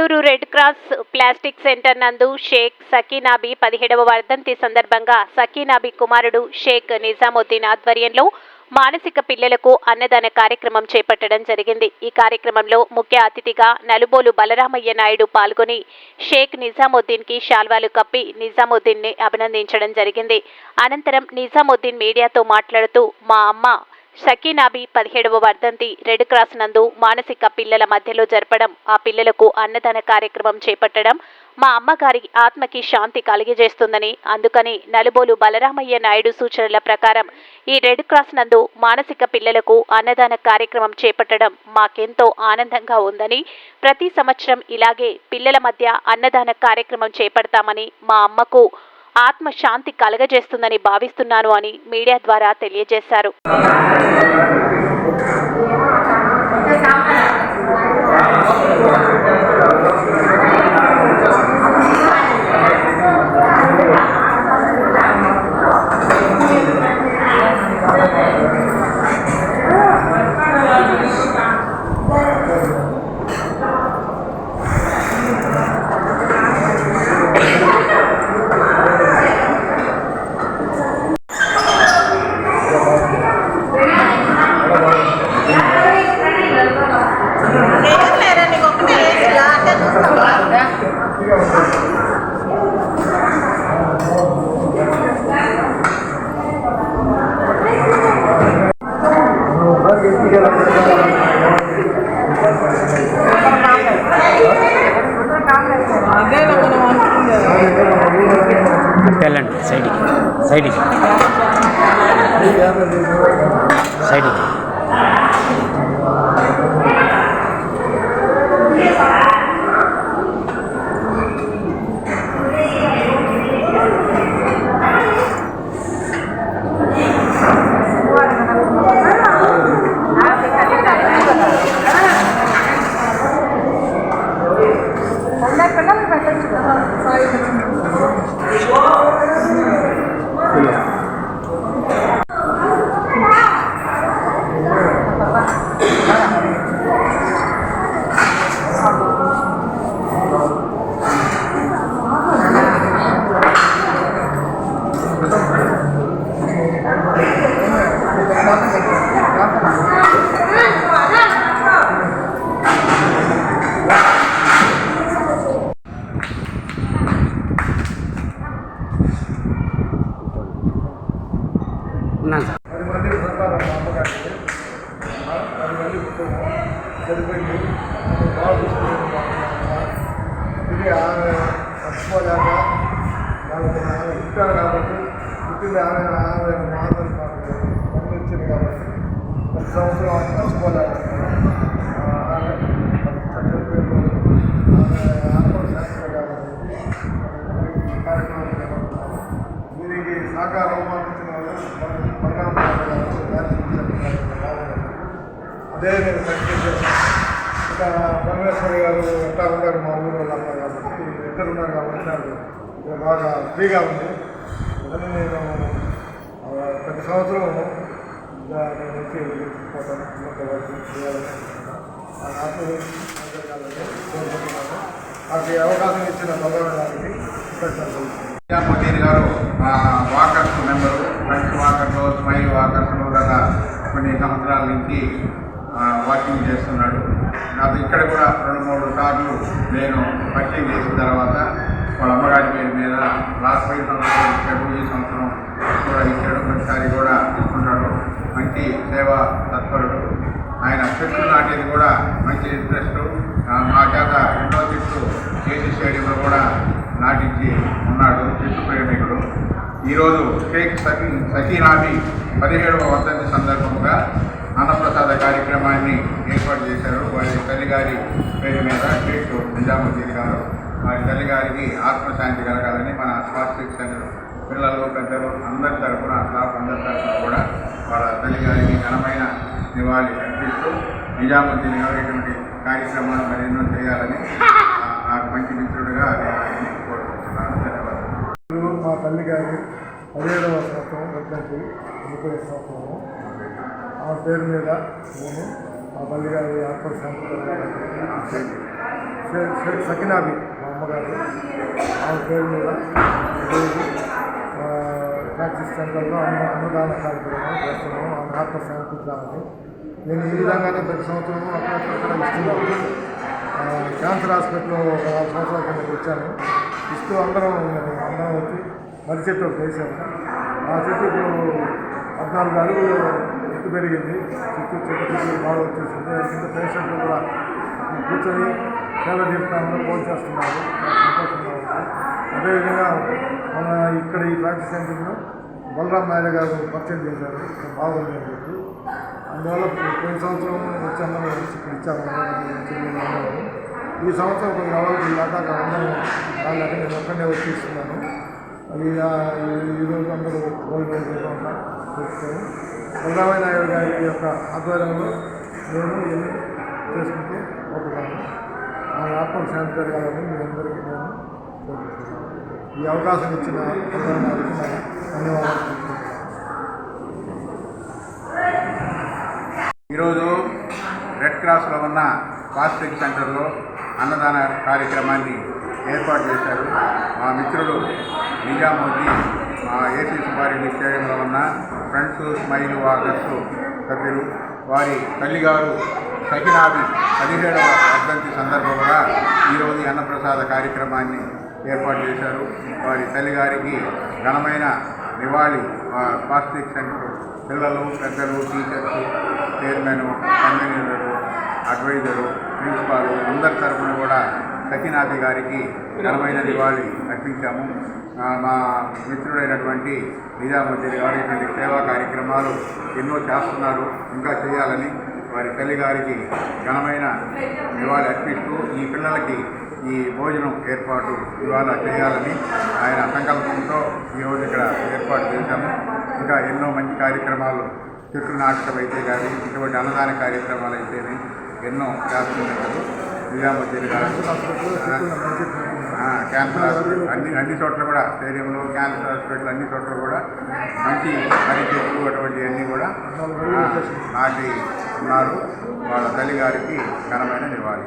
Nellore red cross plastic centre నందు షేక్ సకీనాబి పదిహేడవ వర్ధంతి సందర్భంగా సకీనాబి కుమారుడు షేక్ నిజాముద్దీన్ ఆధ్వర్యంలో మానసిక పిల్లలకు అన్నదాన కార్యక్రమం చేపట్టడం జరిగింది. ఈ కార్యక్రమంలో ముఖ్య అతిథిగా నలుబోలు బలరామయ్య నాయుడు పాల్గొని షేక్ నిజాముద్దీన్కి శాల్వాలు కప్పి నిజాముద్దీన్ని అభినందించడం జరిగింది. అనంతరం నిజాముద్దీన్ మీడియాతో మాట్లాడుతూ మా అమ్మ షకీనాబీ పదిహేడవ వర్ధంతి రెడ్ క్రాస్ నందు మానసిక పిల్లల మధ్యలో జరపడం ఆ పిల్లలకు అన్నదాన కార్యక్రమం చేపట్టడం మా అమ్మగారి ఆత్మకి శాంతి కలిగజేస్తుందని అందుకని నలుబోలు బలరామయ్య నాయుడు సూచనల ప్రకారం ఈ రెడ్ క్రాస్ నందు మానసిక పిల్లలకు అన్నదాన కార్యక్రమం చేపట్టడం మాకెంతో ఆనందంగా ఉందని ప్రతి సంవత్సరం ఇలాగే పిల్లల మధ్య అన్నదాన కార్యక్రమం చేపడతామని మా అమ్మకు ఆత్మశాంతి కలగజేస్తుందని భావిస్తున్నాను అని మీడియా ద్వారా తెలియజేశారు. వెళ్ళండి సైడ్కి సైడ్కి. సైడ్కి. తీసుకోలేక వాళ్ళకి ఆమె పుట్టారు కాబట్టి పుట్టింది ఆమె ఆమె మాటలు మాకు పంపించింది కాబట్టి ప్రతి సంవత్సరం ఆమె మర్చిపోలేక దీనికి సహకారం వాళ్ళు బంగారం అదే నేను సక్సెస్ పరమేశ్వరి గారు ఎట్లా ఉన్నారు మా ఊరు వాళ్ళంతా కాబట్టి ఇద్దరు ఉన్నారు కాబట్టి నాకు బాగా ఫ్రీగా ఉంది. అందుకని నేను ప్రతి సంవత్సరం ఇలా నేను వచ్చి పోతాను పిల్లలతో కలిసి నాకు అవకాశం ఇచ్చిన భగవాన్ గారికి గారు వాకర్స్ మెంబరు ఫ్రెండ్స్ వాకర్లు స్మైల్ వాకర్స్లో గత కొన్ని సంవత్సరాల నుంచి వాకింగ్ చేస్తున్నాడు. కాదు ఇక్కడ కూడా రెండు మూడు సార్లు నేను పరిచయం చేసిన తర్వాత వాళ్ళ అమ్మగారి పేరు మీద లాస్ట్ ఫైవ్ సంవత్సరం ఇచ్చాడు ఈ సంవత్సరం కూడా ఇచ్చాడు. ప్రతిసారి కూడా తీసుకుంటాడు మంచి సేవా తత్పరుడు. ఆయన చెట్లు నాటేది కూడా మంచి ఇంట్రెస్ట్ మా చేత ఎన్నో చెట్లు కేసీ స్టేడియంలో కూడా నాటించి ఉన్నాడు చెట్టు ప్రేమికుడు ఈరోజు షేక్ సకీ సకీనాబి పదిహేడవ వర్ధంతి సందర్భంగా అన్నప్రసాద కార్యక్రమాన్ని ఏర్పాటు చేశారు. గారి పేరు మీద షేక్ నిజాముద్దీన్ గారు వారి తల్లిగారికి ఆత్మశాంతి కలగాలని మన స్వాస్థిక్ సెంటర్ పిల్లలు పెద్దలు అందరి తరఫున స్టాఫ్ అందరి తరఫున కూడా వాళ్ళ తల్లి గారికి ఘనమైన నివాళి అర్పిస్తూ నిజాముద్దీన్ గారు ఇటువంటి కార్యక్రమాలు మరెన్నో చేయాలని నాకు మంచి మిత్రుడిగా నేను ఆయన్ని కోరుకుంటున్నాను. ధన్యవాదాలు. మా తల్లి గారి పదిహేడవ సంవత్సరం ముప్పై సంవత్సరము ఆ పేరు మీద నేను మా తల్లి గారి ఆత్మశాంతి షేక్ షేక్ మా అమ్మగారు ఆమె పేరు మీద ఈరోజు ప్రాక్టీస్ సెంటర్లో అన్న అన్నదాన కార్యక్రమం చేస్తున్నాము. ఆమె ఆత్మ శాంతిద్దామని నేను ఈ విధంగానే ప్రతి సంవత్సరం అక్కడక్కడ ఇస్తున్నాను. క్యాన్సర్ హాస్పిటల్లో ఒక నాలుగు సంవత్సరాల కింద వచ్చాను. ఇస్తూ అందరం అందరం వచ్చి మర్రి చెట్టు ఒకటి వేసాము. ఆ చెట్టు ఇప్పుడు పద్నాలుగు అడుగులు ఎత్తు పెరిగింది. చుట్టూ చెట్టు బాగా వచ్చేసింది ఎందుకంటే పేషెంట్లు కూడా కూర్చొని సేవ చేస్తామని ఫోన్ చేస్తున్నారు. సంతోషంగా ఉంది. అదేవిధంగా మన ఇక్కడ ఈ ప్రాక్టీస్ సెంటర్లో బలరాం నాయుడు గారు పరిచయం చేశారు. ఇక్కడ బాగుంది అని చెప్పి. అందువల్ల పోయిన సంవత్సరం వచ్చాము ఇక్కడ ఇచ్చాము ఈ సంవత్సరం కొన్ని ఎవరికి దాకా వాళ్ళు అక్కడ నేను ఒక్కడే వచ్చేస్తున్నాను ఈ ఈరోజు అందరూ గోల్డ్ మెడల్ చూస్తాము బలరామయ్య నాయుడు గారి యొక్క ఆధ్వర్యంలో నేను ఇవన్నీ చేసుకుంటూ పోతున్నాను ఆ ఆత్మ శాంతి జరగాలని మీ అందరికీ నేను కోరుకుంటున్నాను ఈ అవకాశం ఇచ్చిన బలరామయ్య గారికి ధన్యవాదాలు. ఈరోజు రెడ్ క్రాస్లో ఉన్న పాస్టిక్ సెంటర్లో అన్నదాన కార్యక్రమాన్ని ఏర్పాటు చేశారు. మా మిత్రులు నిజామోదీ మా ఏసీ సుబ్బారెడ్డి స్టేడియంలో ఉన్న ఫ్రెండ్స్ స్మైల్ వాకర్స్ సభ్యులు వారి తల్లిగారు సకినాభి పదిహేడవ వర్ధంతి సందర్భంగా ఈరోజు అన్నప్రసాద కార్యక్రమాన్ని ఏర్పాటు చేశారు. వారి తల్లిగారికి ఘనమైన నివాళి మా సెంటర్ పిల్లలు పెద్దలు teachers chairman convener adviser principal అందరి తరఫున కూడా సత్యనాథి గారికి ఘనమైన నివాళి అర్పించాము మా మిత్రుడైనటువంటి నిజాముద్దీన్ గారు ఇటువంటి సేవా కార్యక్రమాలు ఎన్నో చేస్తున్నారు. ఇంకా చేయాలని వారి తల్లి గారికి ఘనమైన నివాళి అర్పిస్తూ ఈ పిల్లలకి ఈ భోజనం ఏర్పాటు ఇవాళ చేయాలని ఆయన సంకల్పంతో ఈరోజు ఇక్కడ ఏర్పాటు చేశాము. ఇంకా ఎన్నో మంచి కార్యక్రమాలు చెట్లు నాటకం అయితే కానీ ఇటువంటి అన్నదాన కార్యక్రమాలు అయితేనే ఎన్నో చేస్తున్నారు. నిజాముద్దీన్ గారు క్యాన్సర్ హాస్పిటల్ అన్ని అన్ని చోట్ల కూడా స్టేడియంలో క్యాన్సర్ హాస్పిటల్ అన్ని చోట్ల కూడా మంచి పని చెట్లు అటువంటి అన్నీ కూడా నాటి ఉన్నారు. వాళ్ళ తల్లి గారికి ఘనమైన నివాళి.